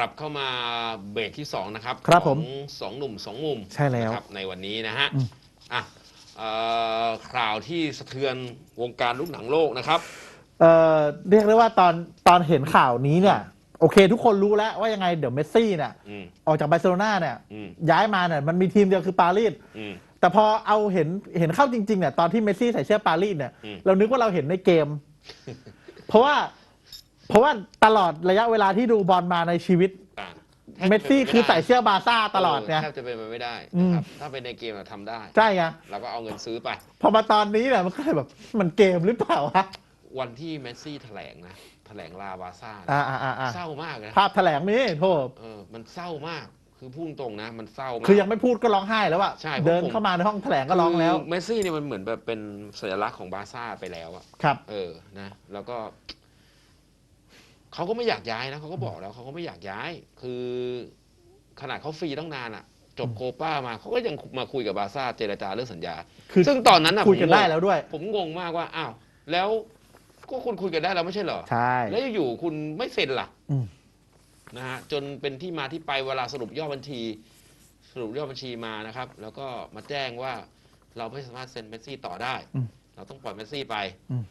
กลับเข้ามาเบรกที่ 2 นะครับครับขผอมงสองหนุ่มสองมุมใช่แล้ว นะครับในวันนี้นะฮะอืมอะเอ่อข่าวที่สะเทือนวงการลูกหนังโลกนะครับ เอ่อเรียกได้ว่าตอนตอนเห็นข่าวนี้เนี่ยโอเค ทุกคนรู้แล้วว่ายังไงเดี๋ยวเมสซี่เนี่ยอืมออกจากบาร์เซโลนาเนี่ยอืมย้ายมาเนี่ยมันมีทีมเดียวคือปารีสอืม แต่พอเอาเห็นเห็นเข้าจริงๆเนี่ยตอนที่เมสซี่ใส่เสื้อปารีสเนี่ยอืม เรานึกว่าเราเห็นในเกม เพราะว่า เพราะว่าตลอดระยะเวลาที่ดูบอลมาในชีวิตอะเมสซี่คือใส่เสื้อบาร์ซ่าตลอดไง แทบจะเป็นไปไม่ได้อืมนะครับถ้าเป็นในเกมเราทำได้ ใช่ไงเราก็เอาเงินซื้อไป พอมาตอนนี้เนี่ยมันก็เลยแบบมันเกมหรือเปล่าวะวันที่เมสซี่แถลงนะ แถลงลาบาร์ซ่าอ่าอ่าอ่าอ่าเศร้ามากนะภาพแถลงนี้โทษเออมันเศร้ามากคือพูดตรงนะ มันเศร้ามาก คือยังไม่พูดก็ร้องไห้แล้วอะใช่เดินผมเข้ามาในห้องแถลงก็ร้องแล้ว คืเมสซี่เนี่ยมันเหมือนแบบเป็นสัญลักษณ์ของบาร์ซ่าไปแล้วอะครับ เออนะแล้วก็ เขาก็ไม่อยากย้ายนะเขาก็บอกแล้วเขาก็ไม่อยากย้าย คือขนาดเขาฟรีตั้งนานอะจบโคป้ามาเขาก็ยังมาคุยกับบาร์ซ่าเจรจาเรื่องสัญญา คือซึ่งตอนนั้นอะคุยกันผมงงได้แล้วด้วย ผมงงมากว่าอ้าวแล้วก็คุณคุยกันได้แล้วไม่ใช่เหรอ ใช่ แล้วอยู่ๆคุณไม่เซ็นล่ะอืม นะฮะจนเป็นที่มาที่ไปเวลาสรุปยอดบัญชี สรุปยอดบัญชีมานะครับ แล้วก็มาแจ้งว่าเราไม่สามารถเซ็นเมสซี่ต่อได้ อืมเราต้องปล่อยเมสซี่ไป อืม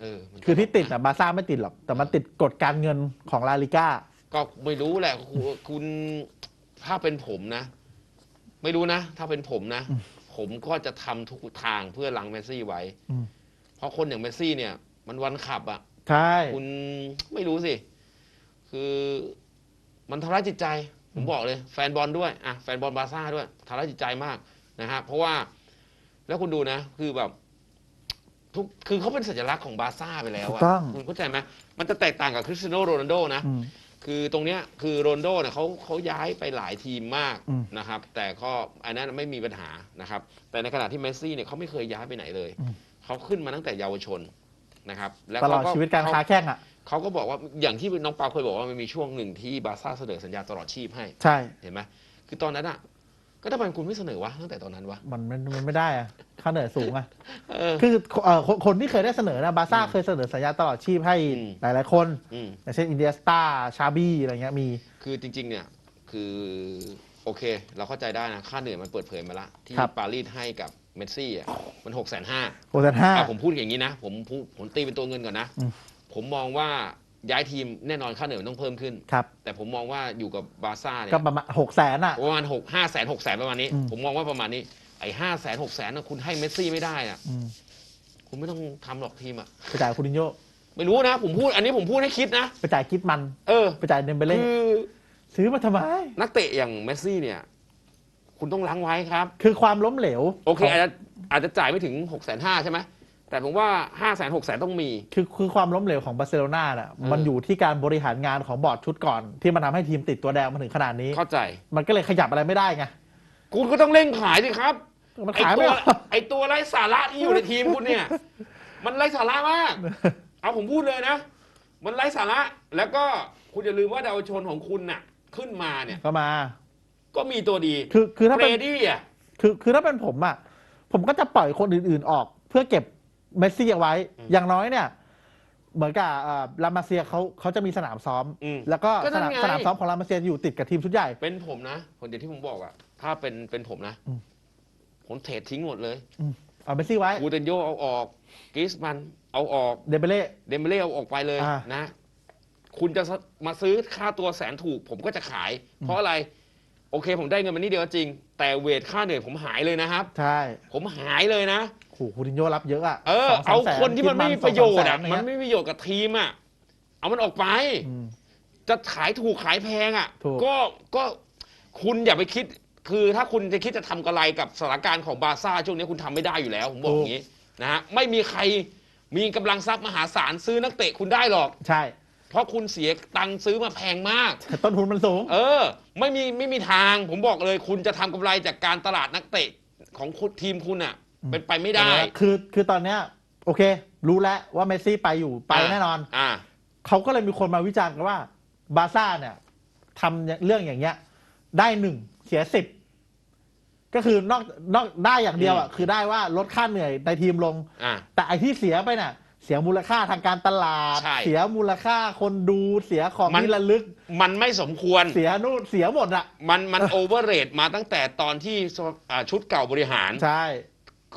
เออมันคือที่ติดนะอะบาร์ซ่าไม่ติดหรอก แต่มันติดกฎการเงินของลาลิก้า ก็ไม่รู้แหละคุณคุณถ้าเป็นผมนะ ไม่รู้นะ ถ้าเป็นผมนะ อืม ผมก็จะทำทุกทางเพื่อลังเมสซี่ไว้ อืมเพราะคนอย่างเมสซี่เนี่ย มันวันขับอะใช่ คุณไม่รู้สิ คือมันทำร้ายจิตใจ ผมบอกเลย แฟนบอลด้วยอะแฟนบอลบาร์ซ่าด้วยทำร้ายจิตใจมากนะฮะเพราะว่าแล้วคุณดูนะ คือแบบ ทุกคือเขาเป็นสัญลักษณ์ของบาร์ซ่าไปแล้วถูอะกต้อง คุณเข้าใจไหมมันจะแตกต่างกับคริสเตียโนโรนัลโดนะ อืม คือตรงเนี้ยคือโรนลโดเนี่ยเขาเขาย้ายไปหลายทีมมากอืม นะครับ แต่ก็อันนั้นไม่มีปัญหานะครับ แต่ในขณะที่เมสซี่เนี่ยเขาไม่เคยย้ายไปไหนเลยอืมเขาขึ้นมาตั้งแต่เยาวชนนะครับแล้วตลอดเขาชีวิตการเขค้าแข่งอะเขาก็บอกว่าอย่างที่น้องปาเคยบอกว่ามันมีช่วงหนึ่งที่บาร์ซ่าเสนอสัญญาตลอดชีพให้ ใช่ เห็นไหมคือตอนนั้นอะ ก็ทำไมคุณไม่เสนอวะตั้งแต่ตอนนั้นวะ มันมันมันไม่ได้อะค่าเหนื่อยสูงอะเออ คือเอ่อคนคนที่เคยได้เสนอนะบาร์ซ่าอืมเคยเสนอสัญญาตลอดชีพให้อืม หลายๆคน อืม อย่างเช่นอินเดียสตาชาบี้อะไรเงี้ยมี คือจริง ๆ เนี่ยคือโอเค เราเข้าใจได้นะ ค่าเหนื่อยมันเปิดเผยมาละ ที่ครับ ปารีสให้กับเมสซี่อะมันหกแสนห้าโอเซนห้าอะผมพูดอย่างนี้นะ ผมพูดผมตีเป็นตัวเงินก่อนนะ อืม ผมมองว่า ย้ายทีมแน่นอนค่าเหนื่อยมันต้องเพิ่มขึ้น ครับแต่ผมมองว่าอยู่กับบาร์ซ่าเนี่ยก็ประมาณหกแสนอะประมาณหกห้าแสนหกแสนประมาณนี้ อืม ผมมองว่าประมาณนี้ไอ้ห้าแสนหกแสนคุณให้เมสซี่ไม่ได้อะอืมคุณไม่ต้องทำหรอกทีมอะไปจ่ายคูตินโยไม่รู้นะ ผมพูดอันนี้ผมพูดให้คิดนะ ไปจ่ายกิฟมัน เออไปจ่ายเดมเบเล่คือซื้อมาทำไม นักเตะอย่างเมสซี่เนี่ย คุณต้องล้างไว้ครับ คือความล้มเหลวโอเคขงอาจจะอาจจะจ่ายไม่ถึง6กแสนห้าใช่ไหม แต่ผมว่า5้าแสนหกแสนต้องมี คือคือความล้มเหลวของบาร์เซโลนาน่ะมันอยู่ที่การบริหารงานของบอร์ดชุดก่อน ที่มันทำให้ทีมติดตัวแดงมาถึงขนาดนี้ เข้าใจ มันก็เลยขยับอะไรไม่ได้ไง คุณก็ต้องเร่งขายสิครับ มันไอขายตัไม่วออกไอตัวไร้สาระที่อยู่ในทีมคุณเนี่ย มันไร้สาระมาก เอาผมพูดเลยนะ มันไร้สาระ แล้วก็คุณอย่าลืมว่าดาวชนของคุณน่ะ ขึ้นมาเนี่ย ก็มา ก็มีตัวดี คือคือถ้าเบรเป็นดี้อะ คือคือถ้าเป็นผมอะ ผมก็จะปล่อยคนอื่นๆออก เพื่อเก็บ เมสซี่เอาไว้ อย่างน้อยเนี่ย เหมือนกับเอ่อลามาเซียเขาเขาจะมีสนามซ้อม อืมแล้วก็ก็นั่สนนามไง สนามซ้อมของลามาเซียอยู่ติดกับทีมชุดใหญ่ เป็นผมนะคนเดียวที่ผมบอกอะถ้าเป็นเป็นผมนะ อืม ผมเทรดทิ้งหมดเลยเอาเมสซี่ไว้กูเตนโยเอาออกกริสมันเอาออก เดมเบเล่ เดมเบเล่เอาออกไปเลยอ่านะ คุณจะมาซื้อค่าตัวแสนถูก ผมก็จะขาย เพราะอะไร โอเคผมได้เงินมานี่เดียวก็จริง แต่เวทค่าเหนื่อยผมหายเลยนะครับ ใช่ ผมหายเลยนะ โหคูตินโยรับเยอะอะเออ สงสเอาแสคนที่มันไม่มีประโยชน์อะสงสามแสมันย่างเงี้ยไม่มีประโยชน์กับทีมอะเอามันออกไป อืม จะขายถูกขายแพงอะ ถูก ก็ก็คุณอย่าไปคิด คือถ้าคุณจะคิดจะทำกำไรกับสถานการณ์ของบาร์ซ่าช่วงนี้คุณทำไม่ได้อยู่แล้ว ผมบอกอย่างนี้นะฮะไม่มีใครมีกำลังทรัพย์มหาศาลซื้อนักเตะคุณได้หรอก ใช่เพราะคุณเสียตังค์ซื้อมาแพงมาก แต่ต้นทุนมันสูง เออ ไม่มีไม่มีทางผมบอกเลย คุณจะทำกำไรจากการตลาดนักเตะของคุณทีมคุณอะอืม เป็นไปไม่ได้คือคือตอนเนี้ยโอเค รู้แล้วว่าเมสซี่ไปอยู่ไปอ่าแน่นอน อ่าเขาก็เลยมีคนมาวิจารณ์กันว่า บาร์ซ่าเนี่ยทำเรื่องอย่างเงี้ย ได้หนึ่งเสียสิบก็คือนอกนอกได้อย่างเดียวอะคือได้ว่าลดค่าเหนื่อยในทีมลงอ่าแต่ไอที่เสียไปเนี่ยเสียมูลค่าทางการตลาดใช่เสียมูลค่าคนดูเสียของมันที่ระลึก มันไม่สมควรเสียนู่นเสียหมดอะ มันมันโอเวอร์เรทมาตั้งแต่ตอนที่อ่าชุดเก่าบริหารใช่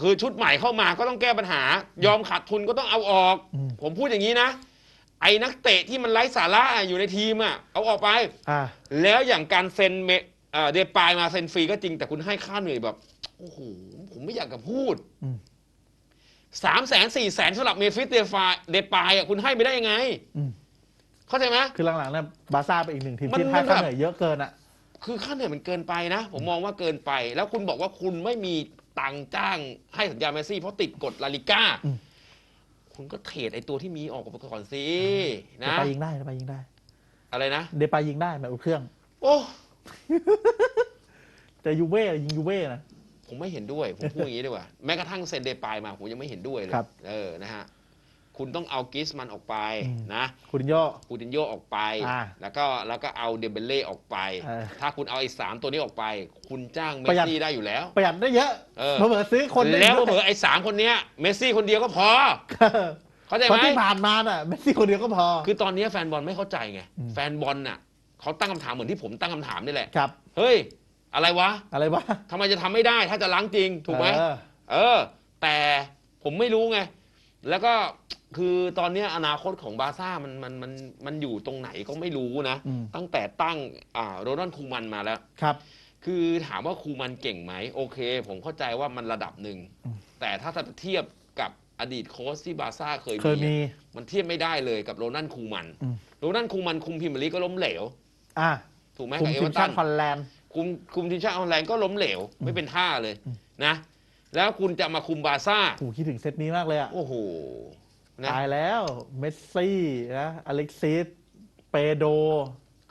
คือชุดใหม่เข้ามาก็ต้องแก้ปัญหา ยอมขาดทุนก็ต้องเอาออก อืม ผมพูดอย่างนี้นะ ไอ้นักเตะที่มันไร้สาระอยู่ในทีมอะเอาออกไป อ่า แล้วอย่างการเซ็นเมเอ่อเดปายมาเซ็นฟรีก็จริงแต่คุณให้ค่าเหนื่อยแบบโอ้โหผมไม่อยากจะพูดอืม สามแสนสี่แสนสำหรับเมฟิสเดฟายเดปายอะคุณให้ไปได้ยังไง อืมเข้าใจไหม คือหลังๆเนี่ยบาร์ซ่าเป็นอีกหนึ่งทีมมันที่ให้มันค่าแบบ เหนื่อยเยอะเกินอะ คือค่าเหนื่อยมันเกินไปนะ ผมมองว่าเกินไป แล้วคุณบอกว่าคุณไม่มี ตังค์จ้างให้สัญญาเมสซี่ เพราะติดกฎลาลิก้า อืม คุณก็เทรดไอ้ตัวที่มีออกไปก่อนสิเดนะ ปายยิงได้เดปายยิงได้ อะไรนะ เดปายยิงได้แบบอุ่นเครื่อง โอ้ แต่ยูเว่ยิงยูเว่นะ ผมไม่เห็นด้วย ผมพูดอย่างนี้ดีกว่า แม้กระทั่งเซนเดปายมา ผมยังไม่เห็นด้วยเลย ครับ เออ นะฮะ คุณต้องเอากิสมันออกไปอืมนะ คุณโย คูตินโยออกไป อ่าแล้วก็แล้วก็เอาเดเบเล่ออกไป เออ ถ้าคุณเอาไอ้สามตัวนี้ออกไป คุณจ้างเมประสหยัดซี่ได้อยู่แล้ว ประหยัดได้เยอะเออ เผื่อๆซื้อคนได้แล้วเยอะเผลอไอ้สามคนเนี้ยเมสซี่คนเดียวก็พอ เข้าใจเพราะไหมที่ผ่านมาน่ะเมสซี่คนเดียวก็พอ คือตอนนี้แฟนบอลไม่เข้าใจไง อืม แฟนบอลน่ะเขาตั้งคำถามเหมือนที่ผมตั้งคำถามนี่แหละ ครับ เฮ้ย อะไรวะอะไรวะทำไมจะทำไม่ได้ถ้าจะล้างจริง ถูกไหม เออ เออ แต่ผมไม่รู้ไง แล้วก็ คือตอนเนี้ยอนาคตของบาร์ซ่ามันมันมันมันอยู่ตรงไหนก็ไม่รู้นะ อืม ตั้งแต่ตั้งอ่าโรนัลด์คูมันมาแล้ว ครับ คือถามว่าคูมันเก่งไหมโอเค ผมเข้าใจว่ามันระดับหนึ่ง อืม แต่ถ้าจะเทียบกับอดีตโค้ชที่บาร์ซ่าเคยเคยมี มีอะมันเทียบไม่ได้เลยกับโรนัลด์คูมันอืม โรนัลด์คูมันคุมพรีเมียร์ลีกก็ล้มเหลว อะถูกไหมคุมกับเอทีเวมอร์ชาตัตินฮอลแลนด์ คุมคุมทีมชาติฮอลแลนด์ก็ล้มเหลว ไม่เป็นท่าเลยอืม นะ แล้วคุณจะมาคุมบาร์ซ่าโอ้โหคิดถึงเซตนี้มากเลยอะ โอ้โห นะตายแล้ว เมสซี่นะอเล็กซิสเปโด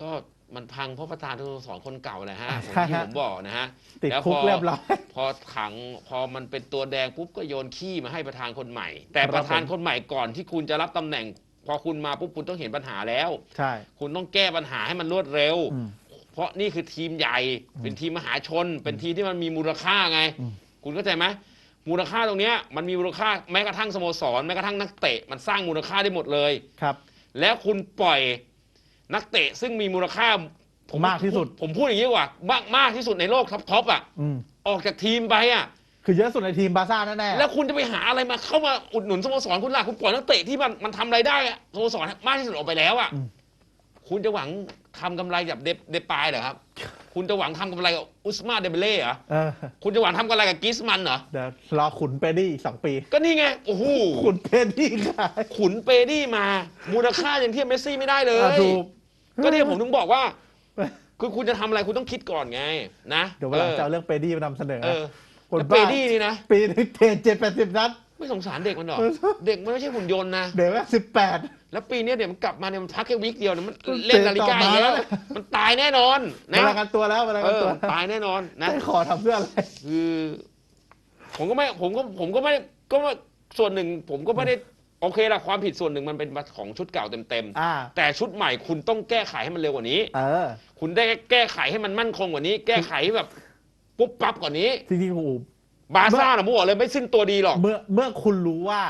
ก็มันพังเพราะประธานสโมสรคนเก่าแหละฮะใช่ที่ฮะผมบอกนะฮะติดแล้วคุกพอเรียบร้อยพอขังพอมันเป็นตัวแดงปุ๊บก็โยนขี้มาให้ประธานคนใหม่ แต่ครับประธานผมคนใหม่ก่อนที่คุณจะรับตำแหน่ง พอคุณมาปุ๊บคุณต้องเห็นปัญหาแล้วใช่คุณต้องแก้ปัญหาให้มันรวดเร็วอืมเพราะนี่คือทีมใหญ่อืมเป็นทีมมหาชน เป็นทีมที่มันมีมูลค่าไงอืมคุณเข้าใจไหม มูลค่าตรงเนี้ยมันมีมูลค่าแม้กระทั่งสโมสรแม้กระทั่งนักเตะมันสร้างมูลค่าได้หมดเลย ครับ แล้วคุณปล่อยนักเตะซึ่งมีมูลค่าผมมากที่สุด ผมพูดอย่างนี้ดีกว่ามากมากที่สุดในโลกท็อปท็อปอะอืมออกจากทีมไปอะ คือเยอะสุดในทีมบาร์ซ่าแน่ๆแล้วคุณจะไปหาอะไรมาเข้ามาอุดหนุนสโมสรคุณล่ะคุณปล่อยนักเตะที่มันมันทำอะไรได้อะสโมสรมากที่สุดออกไปแล้วอะ อืม คุณจะหวัง ทำกำไรกับเดเดปายเหรอครับ คุณจะหวังทำกำไรกับอุสมาเดเบเล่เหรอ เออคุณจะหวังทำกำไรกับกิสมันเหรอ เดี๋ยวรอขุนเปดี้อีกสองปี ก็นี่ไง โอ้โห ขุนเปดี้ขายขุนเปดี้มา มูลค่ายังเทียบเมสซี่ไม่ได้เลอะยถูก ก็เนี่ยผมถึงบอกว่า คือคุณจะทำอะไรคุณต้องคิดก่อนไง นะเดี๋ยวเวลาจะเอาเรื่องเปดี้มานำเสนอเออคนแล้วเปบ้าดี้นี่นะ ปีนึงเทเจ็ดแปดสิบนัด ไม่สงสารเด็กมันหรอ เด็กมันไม่ใช่หุ่นยนต์นะ เดี๋ยวว่าสิบแปด แล้วปีเนี้ยเดี๋ยวมันกลับมาเนี่ยมันพักแค่วิกเดียวเนี่ยมันเล่นลาลิก้าเตะต่ออีมากแล้วแล้ว มันตายแน่นอนเวนะลากันตัวแล้วเวลาเอกันอตัวตายแน่นอนนะได้ขอทำเพื่ออะไร คือ ผมก็ไม่ผมก็ผมก็ไม่ก็ว่าส่วนหนึ่ง ผมก็ไม่ได้โอเคละความผิดส่วนหนึ่งมันเป็นของชุดเก่าเต็มอ่า ๆแต่ชุดใหม่คุณต้องแก้ไขให้มันเร็วกว่านี้ เออ คุณได้แก้ไขให้มันมั่นคงกว่านี้ แก้ไขแบบปุ๊บปั๊บกว่านี้ จริงๆโอ้โห บาร์ซ่าน่ะมั่วเลยไม่สิ้นตัวดีหรอก เมื่อเมื่อคุณรู้ว่า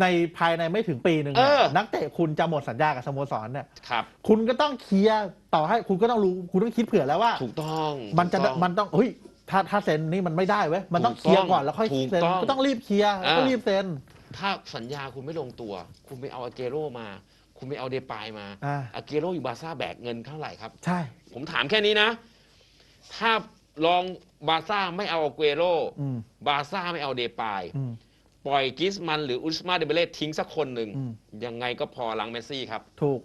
ในภายในไม่ถึงปีหนึ่งเอเนี่ยอนักเตะคุณจะหมดสัญญากับสโมสรเนี่ย ครับ คุณก็ต้องเคลียร์ต่อให้คุณก็ต้องรู้คุณต้องคิดเผื่อแล้วว่า ถูกต้องมันจะถูกต้อง มันต้องเฮ้ยถ้าถ้าเซ็นนี่มันไม่ได้เว้ยมันต้องเคลียร์ก่อนแล้วค่อยถูกเซ็นต้องก็ต้องรีบเคลียร์อ่า ก็รีบเซ็น ถ้าสัญญาคุณไม่ลงตัว คุณไปเอาอาเกโรมา คุณไปเอาเดปายมาอ่า อาเกโรอยู่บาร์ซ่าแบกเงินเท่าไหร่ครับ ใช่ ผมถามแค่นี้นะ ถ้า ลองบาร์ซ่าไม่เอาอาเกโรอืมบาร์ซ่าไม่เอาเดปาย อืม ปล่อยกิสมันหรืออุสมาเดเบเล่ทิ้งสักคนหนึ่ง อืม ยังไงก็พอหลังเมสซี่ครับ ถูก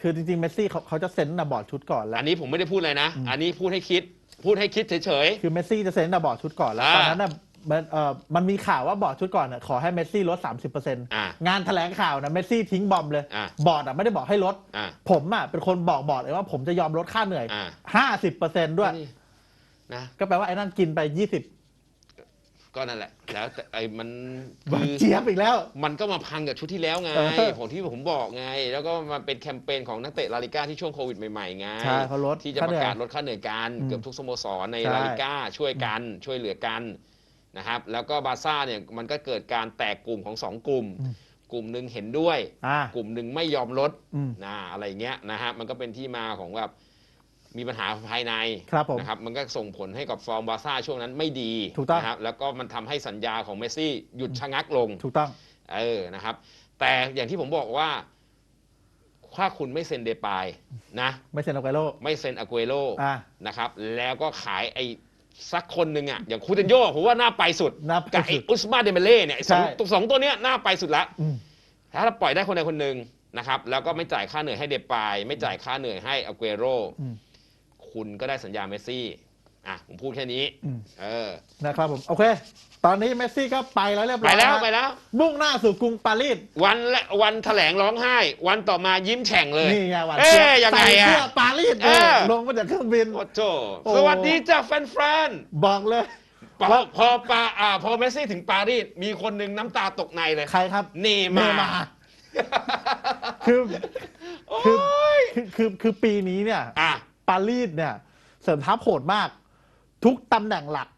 คือจริงๆเมสซี่เขาเขาจะเซ็นนะบอร์ดชุดก่อนแล้ว อันนี้ผมไม่ได้พูดเลยนะอืมอันนี้พูดให้คิด พูดให้คิดเฉย คือเมสซี่จะเซ็นนะบอร์ดชุดก่อนแล้ว อ่า ตอนนั้นน่ะมันเอ่อมันมีข่าวว่าบอร์ดชุดก่อนน่ะขอให้เมสซี่ลด 30%ๆ อ่า งานแถลงข่าวนะเมสซี่ทิ้งบอมเลย อ่าบอร์ดอะไม่ได้บอกให้ลด อ่า ผมอะเป็นคนบอกบอร์ดเลยว่าผมจะยอมลดค่าเหนื่อย อ่า 50%ด้วย นี่ นะก็แปลว่าไอ้นั่นกินไป20ก็นั่นแหละ แล้วแต่ไอ้มันบาคือเจี๊ยบอีกแล้ว มันก็มาพังกับชุดที่แล้วไงเออผมที่ผมบอกไง แล้วก็มาเป็นแคมเปญของนักเตะลาลิก้าที่ช่วงโควิดใหม่ๆไงใช่เขาลดที่จะค่าปเหนื่ระอยกาศลดค่าเหนื่อยกันอืมเกือบทุกสโมสรในใช่ลาลิก้าช่วยกันช่วยเหลือกันนะครับแล้วก็บาร์ซ่าเนี่ยมันก็เกิดการแตกกลุ่มของสองกลุ่มอืมกลุ่มหนึ่งเห็นด้วยอ่ากลุ่มหนึ่งไม่ยอมลดอืมนะอะไรเงี้ยนะฮะมันก็เป็นที่มาของแบบ มีปัญหาภายในครับผมนะครับมันก็ส่งผลให้กับฟอร์มบาร์ซ่าช่วงนั้นไม่ดีถูกต้องนะครับแล้วก็มันทำให้สัญญาของเมสซี่หยุดชะงักลงถูกต้องเออนะครับ แต่อย่างที่ผมบอกว่าถ้าคุณไม่เซ็นเดปายนะ ไม่เซ็นโอไกโลไม่เซ็นอากุเอโรอ่านะครับ แล้วก็ขายไอ้สักคนหนึ่งอะอย่างคูตินโยผมว่าน่าไปสุดนับกับสุไอ้ดอุสมาเดเมเล่เนี่ยไอ้สองใช่ตัวสองตัวเนี้ยน่าไปสุดละอืมถ้าเราปล่อยได้คนใดคนหนึ่งนะครับ แล้วก็ไม่จ่ายค่าเหนื่อยให้เดปาย ไม่จ่ายค่าเหนื่อยให้อากุเอโรอืม คุณก็ได้สัญญาเมสซี่อะผมพูดแค่นี้อืมเออนะครับผมโอเค ตอนนี้เมสซี่ก็ไปแล้วเรียบร้ไปอยแล้วนะไปแล้ว มุ่งหน้าสู่กรุงปารีสวันและวันแถลงร้องไห้ วันต่อมายิ้มแฉ่งเลยนี่ไงหวานเอ๊ะเจี๊บยังไงอะใส่เสื้อปารีสเอเลยอลงมาจากเครื่องบินโอ้โจโอ้สวัสดีจ้าแฟนบอกเลยๆพอพอปาอ่าพอเมสซี่ถึงปารีสมีคนหนึ่งน้ำตาตกในเลยใครครับเนเนมามาร์ร์คือโอ้คือยคือคือคือปีนี้เนี่ยอะ ปารีสเนี่ยเสริมทัพโหดมาก ทุกตำแหน่งหลัก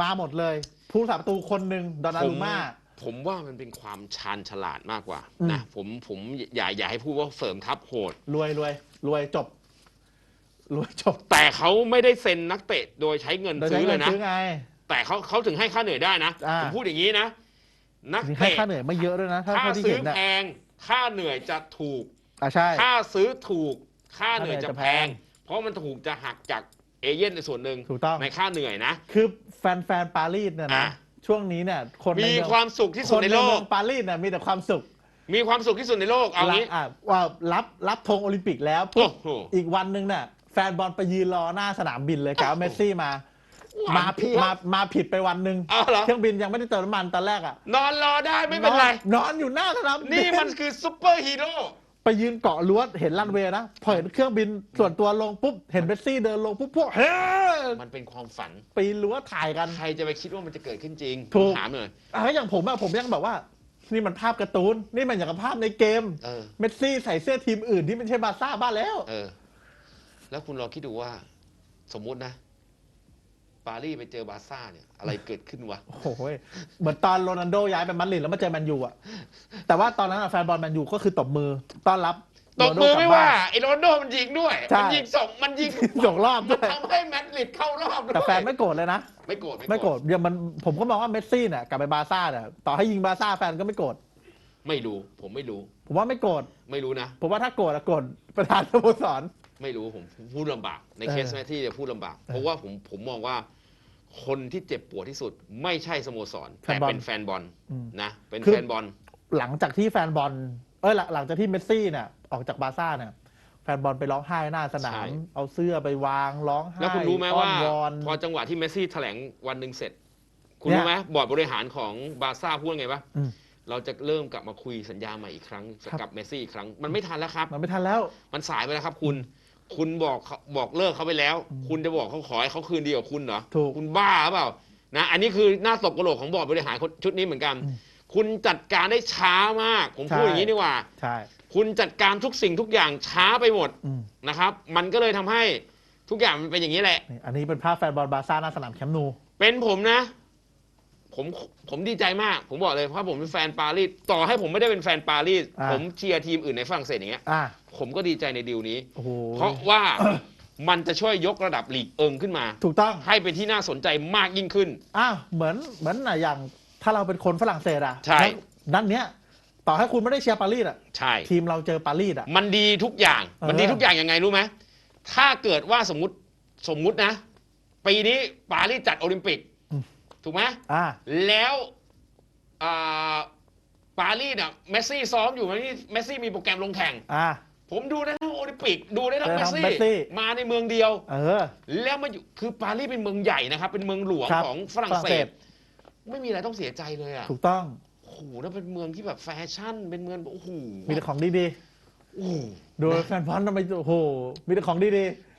มาหมดเลยผู้รักษาประตูคนหนึ่งดอนนาผมรุม่า ผมว่ามันเป็นความชาญฉลาดมากกว่าอืม นะผมผมอย่าอย่าให้พูดว่าเสริมทัพโหด รวยรวยรวยจบ รวยจบแต่เขาไม่ได้เซ็นนักเตะโดยใช้เงินโดยซื้ใช้อเลเงิยนนะ ซื้อไง แต่เขาเขาถึงให้ค่าเหนื่อยได้นะ อ่า ผมพูดอย่างนี้นะ นักนี่ให้เตะค่าเหนื่อยไม่เยอะด้วยนะ ถ้าค่าเท่าที่ซื้เห็อนนะแพง ค่าเหนื่อยจะถูก อะใช่ ค่าซื้อถูก ค่าเหนื่อยค่าเหนื่อยจะจะแพแพงง เพราะมันถูกจะหักจากเอเย่นในส่วนหนึ่งถูกต้อง ในค่าเหนื่อยนะ คือแฟนแฟนปารีสเนี่ยนะ อะ ช่วงนี้เนี่ยคนในมีเองความสุขที่คสุดนในในโลเมืกองปารีสเนี่ยมีแต่ความสุขมีความสุขที่สุดในโลกเอางี้รับอะว่ารับรับธงโอลิมปิกแล้วปุ๊บโอ้โห อีกวันหนึ่งเนี่ยแฟนบอลไปยืนรอหน้าสนามบินเลยครับโอ้โหเมสซี่มาหวานมาผิดเจี๊ยบมามาผิดไปวันหนึ่งเอาเหรอเครื่องบินยังไม่ได้เติมน้ำมันตอนแรกอะนอนรอได้ไม่เป็นไร นอนนอนอยู่หน้าสนามบินี่มันคือซุปเปอร์ฮีโร่ ไปยืนเกาะรั้วเห็นรันเวย์นะพอเห็นเครื่องบินส่วนตัวลงปุ๊บเห็นเมสซี่เดินลงปุ๊บพวกเฮ้ยมันเป็นความฝันปีนรั้วถ่ายกัน ใครจะไปคิดว่ามันจะเกิดขึ้นจริงถูก ถามหน่อยอะอย่างผมอะผมยังแบบว่า นี่มันภาพการ์ตูน นี่มันอย่างกับภาพในเกม เออ เมสซี่ใส่เสื้อทีมอื่นที่ไม่ใช่บาร์ซ่าบ้านแล้ว เออ แล้วคุณลองคิดดูว่า สมมุตินะ ปารีสไปเจอบาร์ซ่าเนี่ยอะไรเกิดขึ้นวะ โอ้โหเหมือนตอนโรนัลโดย้ายไปมาดริดแล้วมาเจอแมนยูอะแต่ว่าตอนนั้นอะแฟนบอลแมนยูก็คือตบมือต้อนรับตบมือโรนัลโดกลัไม่บว่าบ้นไอ้โรนลโดมันยิงด้วย ใช่มันยิงส่งมันยิงส่งรอบมัด้นวยทำให้แมดริดเข้ารอบด้วยแต่แฟนไม่โกรธเลยนะ ไม่โกรธไม่โกรธเดี๋ยวมันผมก็มองว่าเมสซี่เนี่ยกลับไปบาร์ซ่าเนี่ยต่อให้ยิงบาร์ซ่าแฟนก็ไม่โกรธไม่รู้ ผมไม่รู้ ผมว่าไม่โกรธไม่รู้นะ ผมว่าถ้าโกรธอะโกรธประธานสโมสร ไม่รู้ผมพูดลำบาก ในเออเคสแมทที่จะพูดลำบากเออเพราะว่าผมผมมองว่า คนที่เจ็บปวดที่สุด ไม่ใช่สโมสรแฟแต่นบอลเป็นแฟนบอลอืม นะเป็นคือแฟนบอล หลังจากที่แฟนบอล เอ้ยหลังหลังจากที่เมสซี่เนี่ยออกจากบาร์ซ่าเนี่ยแฟนบอลไปร้องไห้หน้าสนามเอาเสื้อไปวางร้องไห้แล้วคุณรู้ไหมว่าอ้อนวอน พอจังหวะที่เมสซี่แถลงวันหนึ่งเสร็จ คุณเนี่ยรู้ไหมบอร์ดบริหารของบาร์ซ่าพูดไงปะอืมเราจะเริ่มกลับมาคุยสัญญาใหม่อีกครั้งครับ กับเมสซี่อีกครั้ง มันไม่ทันแล้วครับ มันไม่ทันแล้ว มันสายไปแล้วครับคุณ คุณบอกเขาบอกเลิกเขาไปแล้วอืมคุณจะบอกเขาขอให้เขาคืนดีกับคุณเหรอถูกคุณบ้าหรือเปล่านะอันนี้คือหน้าตกกระโหลกของบอร์ดบริหารชุดนี้เหมือนกัน อืมคุณจัดการได้ช้ามาก ผมพูดใช่ อย่างนี้ดีกว่า ใช่คุณจัดการทุกสิ่งทุกอย่างช้าไปหมดอืมนะครับ มันก็เลยทำให้ทุกอย่างมันเป็นอย่างนี้แหละ นี่อันนี้เป็นภาพแฟนบอลบาร์ซ่าหน้าสนามแคมป์นู เป็นผมนะ ผมผมดีใจมาก ผมบอกเลยเพราะผมเป็นแฟนปารีสต่อให้ผมไม่ได้เป็นแฟนปารีสอ่า ผมเชียร์ทีมอื่นในฝรั่งเศสอย่างเงี้ยอะผมก็ดีใจในดีลนี้ โอ้โหเพราะว่ามันจะช่วยยกระดับลีกเอิงขึ้นมา ถูกต้อง ให้เป็นที่น่าสนใจมากยิ่งขึ้น อ้าวเหมือนเหมือนน่ะอย่างถ้าเราเป็นคนฝรั่งเศสอะใช่ นั่นเนี้ย ต่อให้คุณไม่ได้เชียร์ปารีสอะใช่ ทีมเราเจอปารีสอะมันดีทุกอย่าง เออ มันดีทุกอย่างยังไงรู้ไหม ถ้าเกิดว่าสมมติสมมุตินะ ปีนี้ปารีสจัดโอลิมปิก ถูกไหมอะแล้วอ่าปารีสอะเมสซี่ซ้อมอยู่เมสซี่เมสซี่มีโปรแกรมลงแข่ง อะผมดูได้ทั้งโอลิมปิกดูได้ทั้งได้เมทั้สงซี่เมสซี่มาในเมืองเดียว เออ แล้วมาอยู่คือปารีสเป็นเมืองใหญ่นะครับ เป็นเมืองหลวงครับของฝรั่งฝรั่งเศเศส ส ไม่มีอะไรต้องเสียใจเลยอะถูกต้อง โอ้โหแล้วเป็นเมืองที่แบบแฟชั่น เป็นเมืองโอ้โหมีแต่ของดี โอ้โหๆดูแฟนบอลทำไมโอ้โหมีแต่ของดี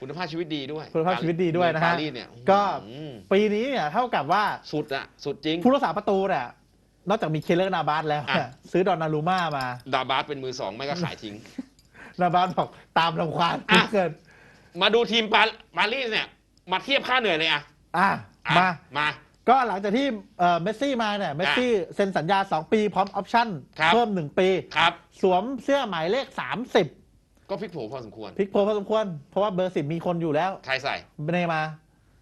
คุณภาพชีวิตดีด้วยคุณภาพชีวิตดีด้วยนะฮะ ปารีสเนี่ยก็อืมๆปีนี้เนี่ยเท่ากับว่าสุดอะสุดจริง ผู้รักษาประตูเนี่ยนอกจากมีเคเลอร์นาบาสแล้วเนี่ยอะ ซื้อดอนนารูม่ามา ดาบาสเป็นมือสองไม่ก็ขายทิ้ง นาบาสบอกตามรำควานอะ เกินมาดูทีมปาปารีสเนี่ย มาเทียบค่าเหนื่อยเลยอะอะอะมา มา ก็หลังจากที่เอ่อเมสซี่มาเนี่ยเมสซี่เซ็นสัญญา 2 ปีพร้อมออปชั่นครับ เพิ่ม 1 ปี ครับ สวมเสื้อหมายเลข 30ก็พลิกโผพอสมควรพลิกโพลพอสมควร เพราะว่าเบอร์สิบมีคนอยู่แล้วใครใส่เนย์มาร์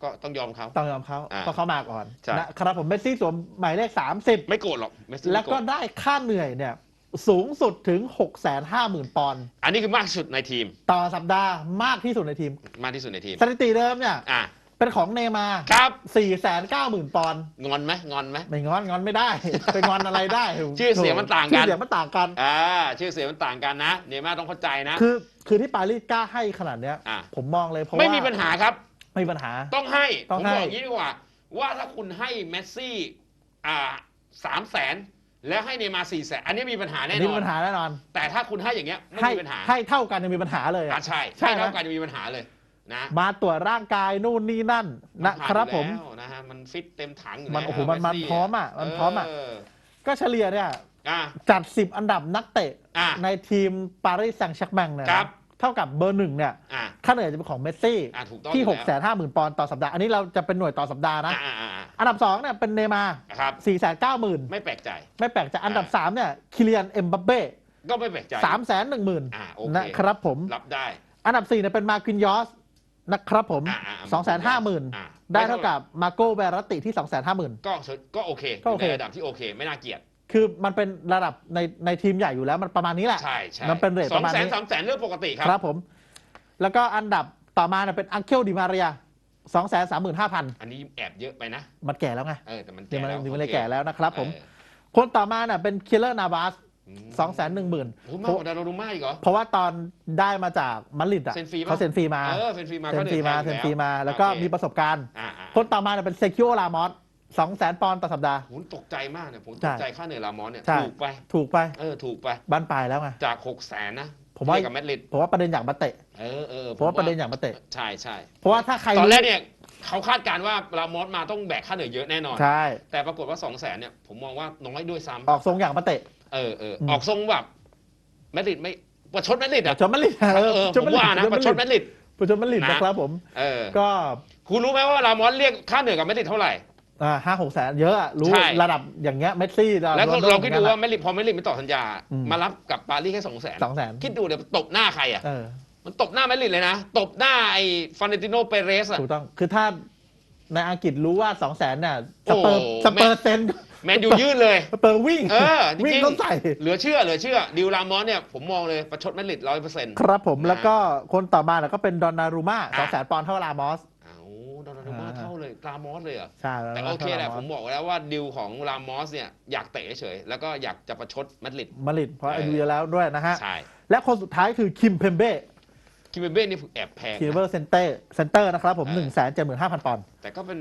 ก็ต้องยอมเขา ต้องยอมเขาอ่าเพราะเขามาก่อนใช่ นะครับผมเมสซี่สวมหมายเลข ไม่โกรธหรอกเมสซี่30ไม่แล้วโรก็ธได้ค่าเหนื่อยเนี่ยสูงสุดถึง 650,000 ปอนด์อันนี้คือมากที่สุดในทีมต่อสัปดาห์มากที่สุดในทีม มากที่สุดในทีมสถิติเดิมเนี่ย อะ เป็นของเนย์มาร์ครับ490,000ปอนด์งอนไหมงอนไหมไม่งอนงอนไม่ได้ ไปงอนอะไรได้ชื่อเสียงมันต่างกันชื่อเสียงมันต่างกันอ่าชื่อเสียงมันต่างกันนะเนย์มาร์ต้องเข้าใจนะคือคือที่ปารีสกล้าให้ขนาดเนี้ยอะผมมองเลยเพราะไม่ว่ามีปัญหาครับไม่มีปัญหาต้องให้ต้องผมให้บอกอย่างนี้ดีกว่า ว่าถ้าคุณให้เมสซี่อ่าสามแสนแล้วให้เนย์มาร์สี่แสนอันนี้มีปัญหาอัแน่นนนี้อมีนปัญหาแน่นอน แต่ถ้าคุณให้อย่างเงี้ยไม่ให้มีปัญหาให้เท่ากันยังมีปัญหาเลยอะอะใช่ใช่ ให้ไหมเท่ากันมีปัญหาเลย นะมาตรวจร่างกายนู่นนี่นั่นนะครับผมผ่าอยู่แล้วนะฮะมันฟิตเต็มถังอยู่มันแล้วโอ้โหมันมันเซี่พร้อมอะมันพร้อมอะเก็เฉลี่ยเนี่ยอะจัด10อันดับนักเตะอะในทีมปารีสแซงต์แชร์กแมงเนี่ยนะครับเท่ากับเบอร์หนึ่งเนี่ยอะค่าเหนื่อยจะเป็นของเมสซี่อะถูกต้องที่อยู่6 5 0 0 0 0ปอนด์ต่อสัปดาห์ อันนี้เราจะเป็นหน่วยต่อสัปดาห์นะอะอะอะอะอันดับ2เนี่ยเป็นเนย์มาร์ครับ4 9 0 0 0 0ไม่แปลกใจ ไม่แปลกใจอันดับ3เนี่ยคิเลียนเอ็มบัปเบ้ก็ไม่แปลกใจ3 1 0 0 0 0อะโอเคนะครับผมรับได้ อันดับ4เนี่ยเป็นมาร์คินยอส นะครับผมอะอะอะ2 5 0 0 0 0อะได้เท่ากับมาโกเบรติที่2 5 0 0 0 0ก็ก็โอเคก็โอเคในระดับที่โอเค ไม่น่าเกลียดคือมันเป็นระดับในในทีมใหญ่อยู่แล้วมันประมาณนี้แหละ ใช่ใช่มันเป็นเรทสปองระมาณแสนนี้สามแสนเรื่องปกติครับครับผม แล้วก็อันดับต่อมาเนี่ยเป็นอังเคลดิมาเรียสองแสนสามหมื่นห้าพันอันนี้แอบเยอะไปนะมันแก่แล้วไงเออแต่มันเดี๋ยวมันแล้วเดี๋ยวมันเลยโอแก่แล้วนะครับผม เออคนต่อมาเนี่ยเป็นคิลเลอร์นาบาสม สองแสนหนึ่งหมื่นโอ้ยมากกว่าดารารูม่าอีกเหรอ เพราะว่าตอนได้มาจากมาดริดอะเซ็นฟรีปะเขาเซ็นฟรีมาเออเซ็นฟรีมาเซ็นฟรีมาก็เซ็นหฟรีนื่อยมาแล้แล้วก็โอเคมีประสบการณ์อ่าอ่าคนต่อมาเนี่ยเป็นเซคิโอลามอสสองแสนปอนด์ต่อสัปดาห์ผมตกใจมากเนี่ยผมตใช่กใจค่าเหนื่อยลามอนเนี่ยใช่ถูกไปถูกไปเออถูกไปบ้านปลายแล้วไงจากหกแสนนะผมว่าเทียบกับแมดริดผมว่าประเด็นอย่างมาเตะเออเออเพราะว่าประเด็นอย่างมาเตะใช่ใช่เพราะว่าถ้าใครตอนแรกรู้เนี่ยเขาคาดการณ์ว่าลามอสมาต้องแบกค่าเหนื่อยเยอะแน่นอนใช่แต่ปรากฏว่า2 0 0แสนเนี่ยผมมองว่าน้อยด้วยซ้ออกทรงอย่างมาเตะำ เออเอออืมออกทรงแบบแมดริดไม่ประชดแมดริดอะจนมาดริดเออเออผมว่านะประชดแมดริดประชดมาดริดนะนะครับผมเออก็คุณรู้ไหมว่าลามอสเรียกค่าเหนื่อยกับแมดริดเท่าไหร่อ่าห้าหกแสนเยอะอะรู้ใช่ระดับอย่างเงี้ยเมสซี่ระดับแล้วก็โรนัเราโคิดดูว่าแมดริดพอแมดริดไม่ต่อสัญญาอืมมารับกับปารีสแค่สองแสนสองแสนคิดดูเดี๋ยวตบหน้าใครอะเออมันตบหน้าแมดริดเลยนะ ตบหน้าไอ้ฟานเดติโนเปเรสอะถูกต้องคือถ้าในอังกฤษรู้ว่าสองแสนเนี่ยสโอ้เปอร์สเปอร์เซน แมนยูยื่นเลยสเปอร์วิ่งเออจริงๆ วิ่งต้องใส่ เหลือเชื่อเหลือเชื่อดิวลามอสเนี่ยผมมองเลยประชดแมดริดร้อยเปอร์เซ็นต์ ครับผมนะแล้วก็คนต่อมาเนี่ยก็เป็นดอนนารูมาสองแสอะนปอนด์เท่าลามอสอ้าวดอนนารุมาอ่า เท่าเลยลามอสเลยเหรอะใช่แต่โอเคแหละผมบอกแล้วว่าดิวของลามอสเนี่ยอยากเตะเฉยๆแล้วก็อยากจะประชดแมดริด มาดริดเพราะเออ อายุเยอะแล้วด้วยนะฮะ ใช่ และคนสุดท้ายคือคิมเพมเบ้ คิมเบเบ้นี่แอบแพงคิมเบอนะร์เซนเตอร์เซนเตอร์นะครับผมเออหนึ่งแสนเจ็ดหมื่นห้าพันปอนด์แต่ก็เป็น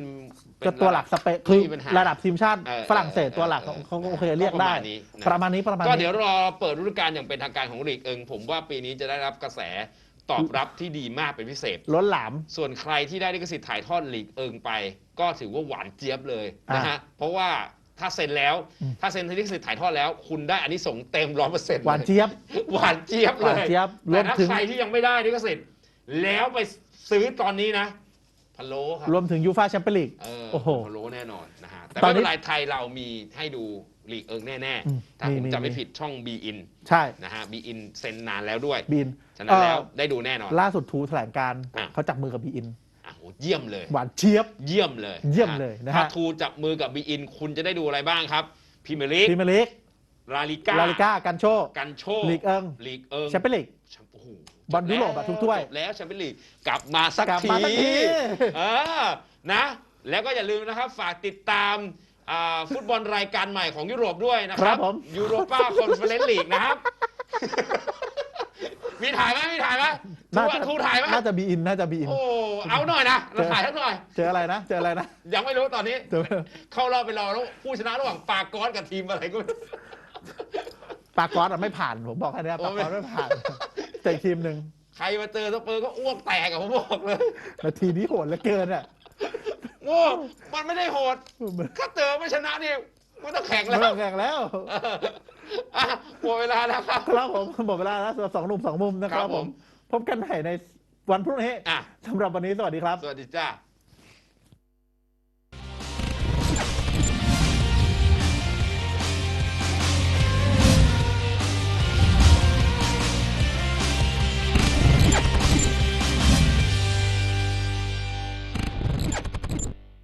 เป็น ก็ตัวหลักสเปนไม่คือมีปัญหาระดับทีมชาติเออฝรั่งเศสเออตัวหลักเออเขาโอเคเรียกได้ประมาณนี้นะ ประมาณนี้ประมาณก็นี้เดี๋ยวรอเปิดฤดูกาลอย่างเป็นทางการของลีกเอิงผมว่าปีนี้จะได้รับกระแสตอบรับที่ดีมากเป็นพิเศษ ล้นหลาม ส่วนใครที่ได้ลิขสิทธิ์ถ่ายทอดลีกเอิงไป ก็ถือว่าหวานเจี๊ยบเลยนะฮะ เพราะว่า ถ้าเซ็นแล้วอืมถ้าเซ็นลิขสิทธิ์ถ่ายทอดแล้ว คุณได้อันนี้ส่งส์เต็มร้อยเปอร์เซ็นต์หวานเจี๊ยบ หวานเจี๊ยบหเลวานยเจี๊ยบรแต่วมถ้าถึง ใครที่ยังไม่ได้ลิขสิทธิ์แล้วไปซื้อตอนนี้นะพะโล้ครับรวมถึงยูฟาแชมเปี้ยนลีก เออโอ้โห พะโล้แน่นอนนะฮะแต่ตอนไม่นี้เป็นไรไทยเรามีให้ดูลีกเอิงแน่อืมๆถ้าผมมีจำไม่มี ผิดช่อง B in ใช่ นะฮะ B in เซ็นนานแล้วด้วยบีนฉะนั้นแล้วเอ่อได้ดูแน่นอน ล่าสุดทูแถลงการณ์อะ เขาจับมือกับบีอิน อะโหเยี่ยมเลย หวานเจี๊ยบ เยี่ยมเลยเยี่ยมเลยนะฮะ ถ้าทูจับมือกับ B in คุณจะได้ดูอะไรบ้างครับพรีเมียร์ลีกพรีเมียร์ลีกลาลิก้าลาลิก้ากันโชกันโชลีกเอิง ลีกเอิงแชมเปี้ยนลีกโอ้โหบอลยุโรปอะทุกถ้วยจบแล้วแชมเปี้ยนลีกกลับมาสักกลับทีมาสักที เออนะ แล้วก็อย่าลืมนะครับ ฝากติดตามอ่าฟุตบอลรายการใหม่ของยุโรปด้วยนะคครัรับบผม ยูโรป้าคอนเฟอเรนซ์ลีกนะครับ มีถ่ายไหมมีถ่ายไหมทูน่าอะจะ ทูถ่ายไหมน่าจะบีอินน่าจะบีอิน โอ้เอาหน่อยนะเราถ่ายสักหน่อย เจออะไรนะ เจออะไรนะยังไม่รู้ตอนนี้ เจอเข้ารอบไปรอแล้วผู้ชนะระหว่างปากก้อนกับทีมอะไรก็ไม่รู้ ปากกอสอะไม่ผ่านผมบอกแค่นี้โอ้ปากไม่กอสไม่ผ่านแต่อีกทีมหนึ่งใครมาเจอสเปอร์ก็อ้วกแตกอะผมบอกเลยนาทีนี้โหดเหลือเกินอะโอ้มันไม่ได้โหด ถ้าเจอไม่ชนะนี่ไม่ต้องแข่งไม่แล้วต้องแข่งแล้วเออ อะหมดเวลาแล้วครับ ครับผมหมดเวลาแล้วสำหรับสองหนุ่มสองมุมนะคครัรับบผผม ม พบกันใหม่ในวันพรุ่งนี้อะสำหรับวันนี้สวัสดีครับ สวัสดีจ้า